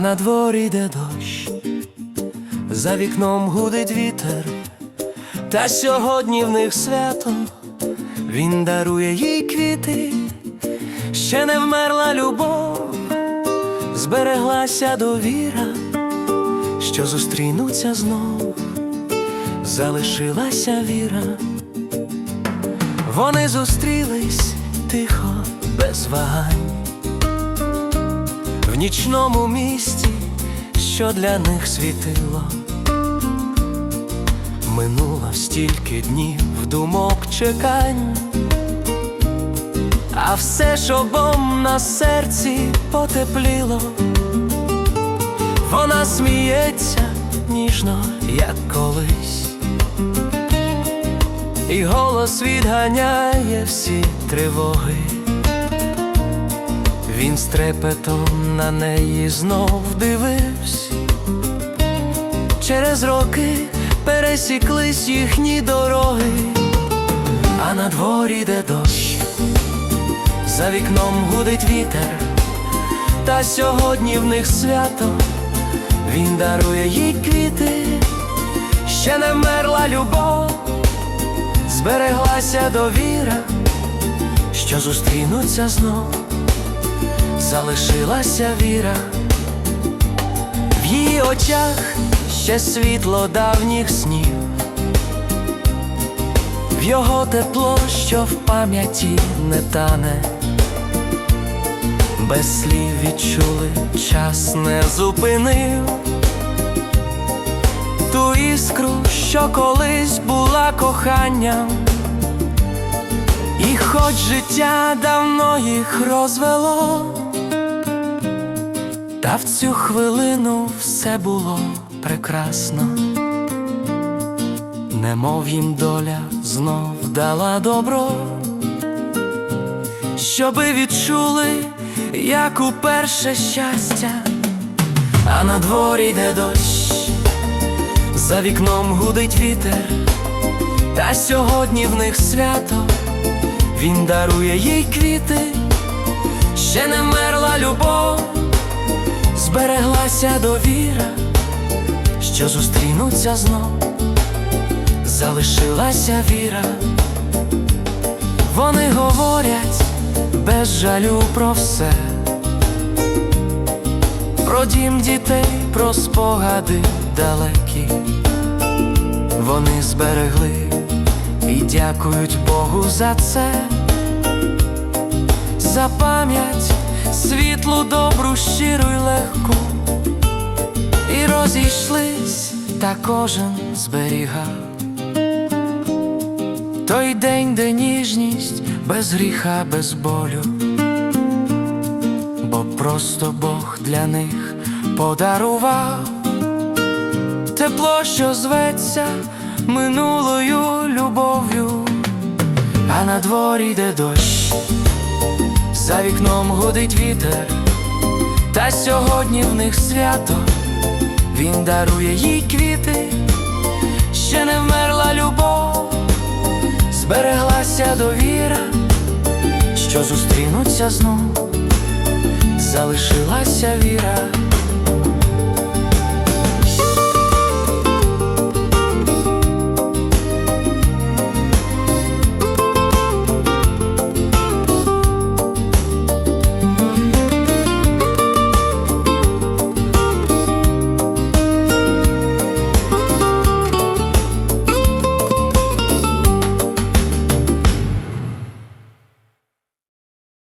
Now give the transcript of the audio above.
на дворі йде дощ, за вікном гудить вітер, та сьогодні в них свято, він дарує їй квіти, ще не вмерла любов, збереглася довіра, що зустрінуться знов, залишилася віра. Вони зустрілись тихо, без вагань в нічному місті, що для них світило. Минуло стільки днів думок чекань, а все ж обом на серці потепліло. Вона сміється ніжно, як колись, і голос відганяє всі тривоги. Він з трепетом на неї знов дивився. Через роки пересіклись їхні дороги, а на дворі йде дощ, за вікном гудить вітер, та сьогодні в них свято, він дарує їй квіти, ще не вмерла любов, збереглася довіра, що зустрінуться знов залишилася віра, в її очах ще світло давніх снів, в його тепло, що в пам'яті не тане, без слів відчули, час не зупинив. Ту іскру, що колись була коханням. І хоч життя давно їх розвело, та в цю хвилину все було прекрасно, немов їм доля знов дала добро, щоби відчули, як уперше щастя, а на дворі йде дощ, за вікном гудить вітер, та сьогодні в них свято. Він дарує їй квіти, ще не вмерла любов, збереглася довіра, що зустрінуться знов, залишилася віра. Вони говорять без жалю про все, про дім дітей, про спогади далекі. Вони зберегли і дякують Богу за це, за пам'ять світлу, добру, щиру й легку, і розійшлись, та кожен зберігав той день, де ніжність без гріха, без болю, бо просто Бог для них подарував. Тепло, що зветься минулою любов'ю, а на дворі йде дощ, за вікном гудить вітер, та сьогодні в них свято, він дарує їй квіти, ще не вмерла любов, збереглася довіра, що зустрінуться знов, залишилася віра.